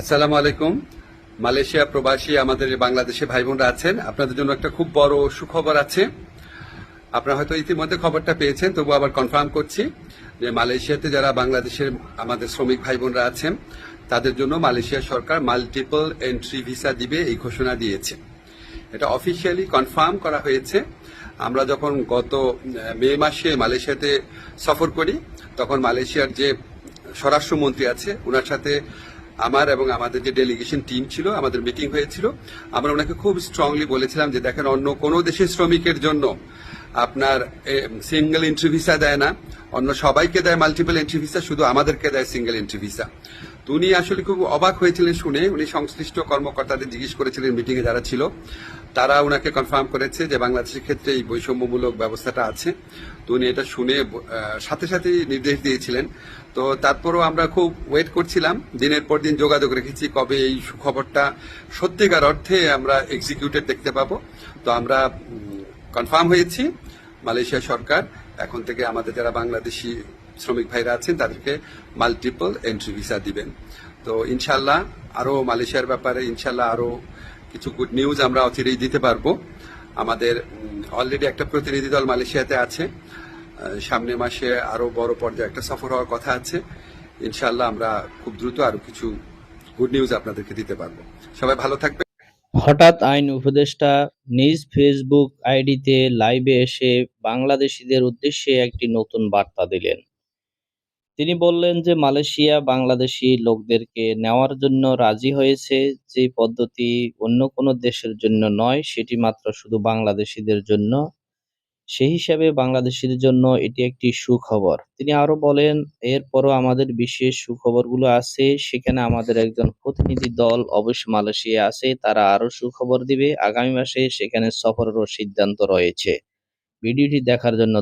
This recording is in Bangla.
আসসালামু আলাইকুম। মালয়েশিয়া প্রবাসী আমাদের বাংলাদেশে ভাই বোনরা আছেন। আপনাদের জন্য একটা খুব বড় সুখবর আছে। আপনারা হয়তো ইতিমধ্যে খবরটা পেয়েছেন তবু আবার কনফার্ম করছি যে মালয়েশিয়াতে যারা বাংলাদেশের আমাদের শ্রমিক ভাই বোনরা আছেন, তাদের জন্য মালয়েশিয়া সরকার মাল্টিপল এন্ট্রি ভিসা দিবে এই ঘোষণা দিয়েছে। এটা অফিসিয়ালি কনফার্ম করা হয়েছে। আমরা যখন গত মে মাসে মালয়েশিয়াতে সফর করি, তখন মালয়েশিয়ার যে স্বরাষ্ট্রমন্ত্রী আছে ওনার সাথে আমার এবং আমাদের যে ডেলিগেশন টিম ছিল, আমাদের মিটিং হয়েছিল, আমরা ওনাকে খুব স্ট্রংলি বলেছিলাম যে দেখেন, অন্য কোনো দেশের শ্রমিকের জন্য আপনার সিঙ্গেল এন্ট্রি ভিসা দেয় না। অন্য সবাইকে দেয় মাল্টিপল এন্ট্রি ভিসা শুধু আমাদেরকে দেয় সিঙ্গেল এন্ট্রি ভিসা তো উনি আসলে খুব অবাক হয়েছিলেন শুনে, উনি সংশ্লিষ্ট কর্মকর্তাদের জিজ্ঞেস করেছিলেন মিটিংয়ে যারা ছিল। তারা ওনাকে কনফার্ম করেছে যে বাংলাদেশের ক্ষেত্রে এই বৈষম্যমূলক ব্যবস্থাটা আছে। তো উনি এটা শুনে সাথে সাথে নির্দেশ দিয়েছিলেন। তো তারপরও আমরা খুব ওয়েট করছিলাম। দিনের পর দিন যোগাযোগ রেখেছি কবে এই সুখবরটা সত্যিকার অর্থে আমরা এক্সিকিউটেড দেখতে পাবো। তো আমরা কনফার্ম হয়েছি। মালয়েশিয়া সরকার, এখন থেকে আমাদের যারা বাংলাদেশি শ্রমিক ভাইরা আছেন, তাদেরকে মাল্টিপল এন্ট্রি ভিসা দিবেন। তো ইনশাল্লাহ আরও মালয়েশিয়ার ব্যাপারে ইনশাল্লাহ আরও কিছু গুড নিউজ আমরা অচিরেই দিতে পারব। আমাদের অলরেডি একটা প্রতিনিধি দল মালয়েশিয়াতে আছে। সামনে মাসে আরও বড় পর্যায়ে একটা সফর হওয়ার কথা আছে। ইনশাল্লাহ আমরা খুব দ্রুত আরও কিছু গুড নিউজ আপনাদেরকে দিতে পারব। সবাই ভালো থাকবে হঠাৎ আইন উপদেষ্টা নিজ ফেসবুক আইডিতে লাইভে এসে বাংলাদেশিদের উদ্দেশ্যে একটি নতুন বার্তা দিলেন। তিনি বললেন যে মালয়েশিয়া বাংলাদেশি লোকদেরকে নেওয়ার জন্য রাজি হয়েছে যে পদ্ধতি অন্য কোনো দেশের জন্য নয়, সেটি মাত্র শুধু বাংলাদেশিদের জন্য। সেই হিসাবে বাংলাদেশিদের জন্য এটি একটি সুখবর। তিনি আরও বলেন, এরপরও আমাদের বিশেষ সুখবরগুলো আছে, সেখানে আমাদের একজন প্রতিনিধি দল অবশ্য মালয়েশিয়া আছে, তারা আরও সুখবর দিবে। আগামী মাসে সেখানে সফরেরও সিদ্ধান্ত রয়েছে। ভিডিওটি দেখার জন্য